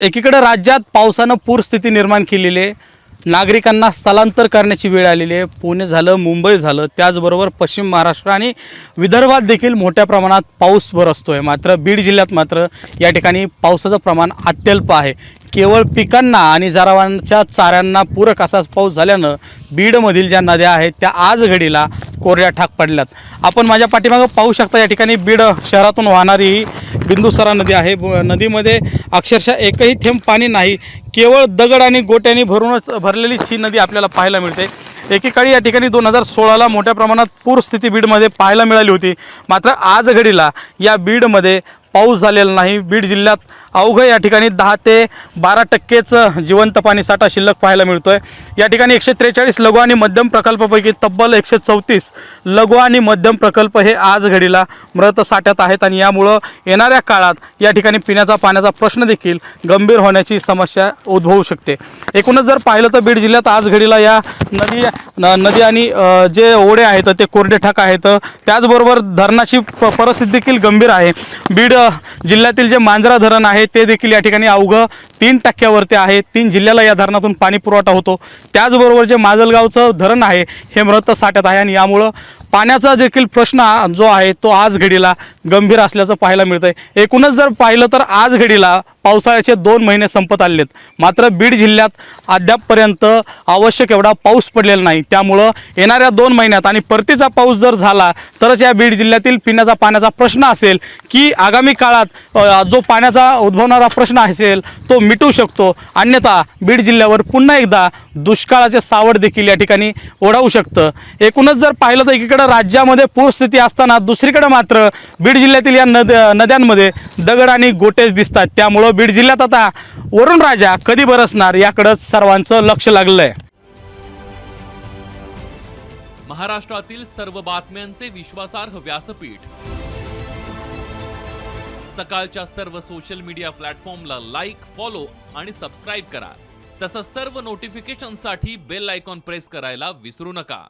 एकीकडे राज्यात पावसानं पूरस्थिती निर्माण केलेली आहे. नागरिकांना स्थलांतर करण्याची वेळ आलेली आहे. पुणे झालं मुंबई झालं त्याचबरोबर पश्चिम महाराष्ट्र आणि विदर्भात देखील मोठ्या प्रमाणात पाऊस बरसतो आहे मात्र बीड जिल्ह्यात मात्र या ठिकाणी पावसाचं प्रमाण अत्यल्प आहे. केवळ पिकांना आणि जरावांच्या चाऱ्यांना पूरक असाच पाऊस झाल्यानं बीडमधील ज्या नद्या आहेत त्या आज घडीला कोरड्या ठाक पडल्यात. आपण माझ्या पाठीमागं पाहू शकता या ठिकाणी बीड शहरातून वाहणारी बिंदुसरा नदी आहे. ब- नदीमध्ये अक्षरशः एकही थेंब पाणी नाही. केवळ दगड आणि गोट्यांनी भरूनच भरलेली ही नदी आपल्याला पाहायला मिळते. एकेकाळी या ठिकाणी दोन हजार सोळाला मोठ्या प्रमाणात पूरस्थिती बीडमध्ये पाहायला मिळाली होती. मात्र आज घडीला या बीडमध्ये पाऊस झालेला नाही. बीड जिल्ह्यात अवघं या ठिकाणी दहा ते बारा टक्केच जिवंत पाणी साठा शिल्लक पाहायला मिळतो आहे या ठिकाणी एकशे त्रेचाळीस लघु आणि मध्यम प्रकल्पापैकी तब्बल एकशे चौतीस लघु आणि मध्यम प्रकल्प हे आज घडीला मृत साठ्यात आहेत आणि यामुळं येणाऱ्या काळात या ठिकाणी पिण्याचा पाण्याचा प्रश्न देखील गंभीर होण्याची समस्या उद्भवू शकते. एकूणच जर पाहिलं तर बीड जिल्ह्यात आज घडीला या नदी न- नदी आणि जे ओढे आहेत ते कोरडे ठाक आहेत. त्याचबरोबर धरणाची प परिस्थिती देखील गंभीर आहे. बीड जिल्ह्यातील जे मांजरा धरण आहे ते देखील या ठिकाणी अवघं तीन टक्क्यावरती आहे. तीन जिल्ह्याला या धरणातून पाणी पुरवठा होतो. त्याचबरोबर जे माजलगावचं धरण आहे हे मृत साठ्यात आहे आणि यामुळं पाण्याचा देखील प्रश्न जो आहे तो आज घडीला गंभीर असल्याचं पाहायला मिळतं आहे एकूणच जर पाहिलं तर आज घडीला पावसाळ्याचे दोन महिने संपत आलेले आहेत मात्र बीड जिल्ह्यात अद्यापपर्यंत आवश्यक एवढा पाऊस पडलेला नाही. त्यामुळं येणाऱ्या दोन महिन्यात आणि परतीचा पाऊस जर झाला तरच या बीड जिल्ह्यातील पिण्याचा पाण्याचा प्रश्न असेल की आगामी काळात जो पाण्याचा उद्भवणारा प्रश्न असेल तो मिटू शकतो. अन्यथा बीड जिल्ह्यावर पुन्हा एकदा दुष्काळाचे सावड देखील या ठिकाणी ओढावू शकतं. एकूणच जर पाहिलं तर एकीकडं राज्यामध्ये पूरस्थिती असताना दुसरीकडे मात्र बीड जिल्ह्यातील या नद नद्यांमध्ये दगड आणि गोटेज दिसतात. त्यामुळं बीड जिल्ह्यात आता वरुण राजा कधी बरसणार याकडंच सर्वांचं लक्ष लागलं आहे महाराष्ट्रातील सर्व बातम्यांचे विश्वासार्ह व्यासपीठ. सकाळच्या सर्व सोशल मीडिया प्लॅटफॉर्मला लाईक फॉलो आणि सबस्क्राईब करा. तसंच सर्व नोटिफिकेशनसाठी बेल आयकॉन प्रेस करायला विसरू नका.